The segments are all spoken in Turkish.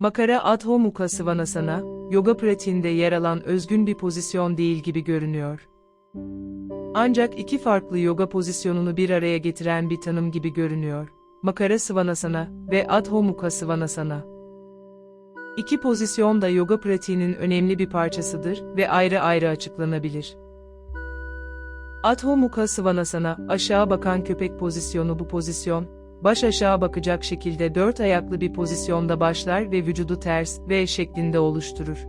Makara Adho Mukha Svanasana, yoga pratiğinde yer alan özgün bir pozisyon değil gibi görünüyor. Ancak iki farklı yoga pozisyonunu bir araya getiren bir tanım gibi görünüyor. Makara Svanasana ve Adho Mukha Svanasana. İki pozisyon da yoga pratiğinin önemli bir parçasıdır ve ayrı ayrı açıklanabilir. Adho Mukha Svanasana, aşağı bakan köpek pozisyonu bu pozisyon, baş aşağı bakacak şekilde dört ayaklı bir pozisyonda başlar ve vücudu ters V şeklinde oluşturur.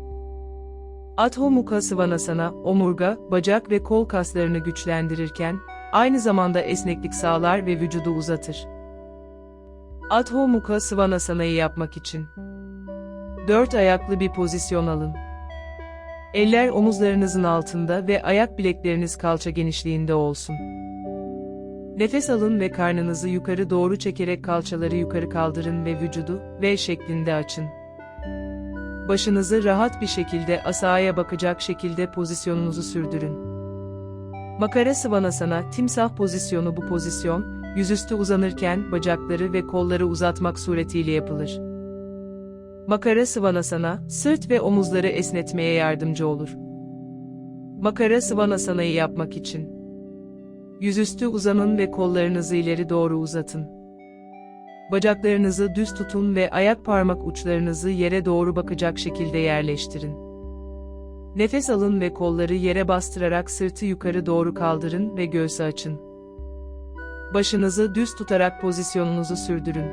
Adho Mukha Svanasana, omurga, bacak ve kol kaslarını güçlendirirken, aynı zamanda esneklik sağlar ve vücudu uzatır. Adho Mukha Svanasana'yı yapmak için Dört ayaklı bir pozisyon alın. Eller omuzlarınızın altında ve ayak bilekleriniz kalça genişliğinde olsun. Nefes alın ve karnınızı yukarı doğru çekerek kalçaları yukarı kaldırın ve vücudu V şeklinde açın. Başınızı rahat bir şekilde asaya bakacak şekilde pozisyonunuzu sürdürün. Makara Svanasana, timsah pozisyonu bu pozisyon, yüzüstü uzanırken bacakları ve kolları uzatmak suretiyle yapılır. Makara Svanasana, sırt ve omuzları esnetmeye yardımcı olur. Makara Svanasana'yı yapmak için Yüzüstü uzanın ve kollarınızı ileri doğru uzatın. Bacaklarınızı düz tutun ve ayak parmak uçlarınızı yere doğru bakacak şekilde yerleştirin. Nefes alın ve kolları yere bastırarak sırtı yukarı doğru kaldırın ve göğsü açın. Başınızı düz tutarak pozisyonunuzu sürdürün.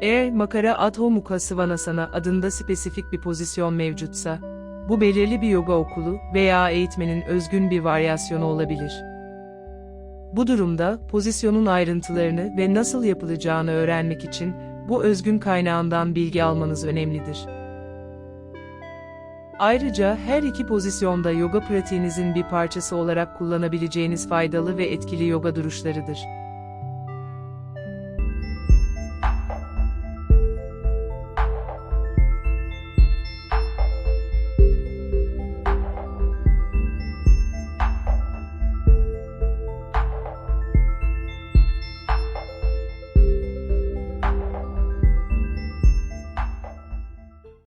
Eğer makara Adho Mukha Svanasana adında spesifik bir pozisyon mevcutsa, bu belirli bir yoga okulu veya eğitmenin özgün bir varyasyonu olabilir. Bu durumda pozisyonun ayrıntılarını ve nasıl yapılacağını öğrenmek için bu özgün kaynağından bilgi almanız önemlidir. Ayrıca her iki pozisyonda yoga pratiğinizin bir parçası olarak kullanabileceğiniz faydalı ve etkili yoga duruşlarıdır.